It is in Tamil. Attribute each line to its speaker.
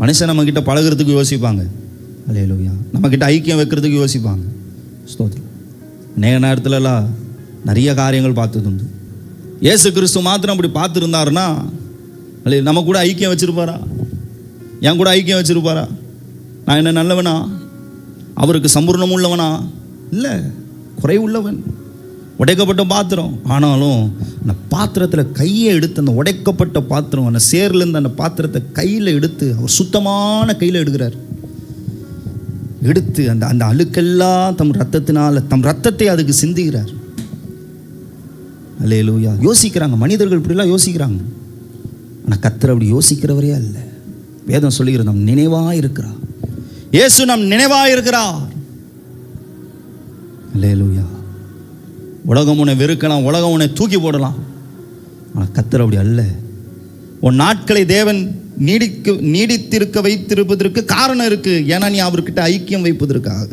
Speaker 1: மனுஷன் நம்மக்கிட்ட பழகுறதுக்கு யோசிப்பாங்க. அலையலூயா நம்மக்கிட்ட ஐக்கியம் வைக்கிறதுக்கு யோசிப்பாங்க. ஸ்தோத்திரம். அநேக நேரத்துலலாம் நிறைய காரியங்கள் பார்த்தது உண்டு இயேசு கிறிஸ்து மாத்திரம் அப்படி பார்த்துருந்தாருன்னா அல்ல நம்ம கூட ஐக்கியம் வச்சிருப்பாரா? என் கூட ஐக்கியம் வச்சிருப்பாரா? நான் என்ன நல்லவனா? அவருக்கு சம்பூர்ணம் உள்ளவனா இல்லை குறைவுள்ளவன். உடைக்கப்பட்ட பாத்திரம். ஆனாலும் அந்த பாத்திரத்தில் கையை எடுத்து அந்த உடைக்கப்பட்ட பாத்திரம் அந்த சேர்லேருந்து அந்த பாத்திரத்தை கையில் எடுத்து அவர் சுத்தமான கையில் எடுக்கிறார். எடுத்து அந்த அந்த அழுக்கெல்லாம் தம் ரத்தத்தினால் தம் ரத்தத்தை அதுக்கு சிந்துகிறார். அல்லேலூயா. யோசிக்கிறாங்க. மனிதர்கள் இப்படிலாம் யோசிக்கிறாங்க. ஆனால் கத்தர் அப்படி யோசிக்கிறவரே அல்ல. வேதம் சொல்லுகிறது நம் நினைவாக இருக்கிறார் இயேசு நம் நினைவாக இருக்கிறார் அல்லேலூயா. உலகம் உன்னை வெறுக்கலாம் உலகம் உன்னை தூக்கி போடலாம். ஆனால் கத்தர் அப்படி அல்ல. உன் நாட்களை தேவன் நீடிக்க நீடித்திருக்க வைத்திருப்பதற்கு காரணம் இருக்குது ஏன்னா நீ அவர்கிட்ட ஐக்கியம் வைப்பதற்காக.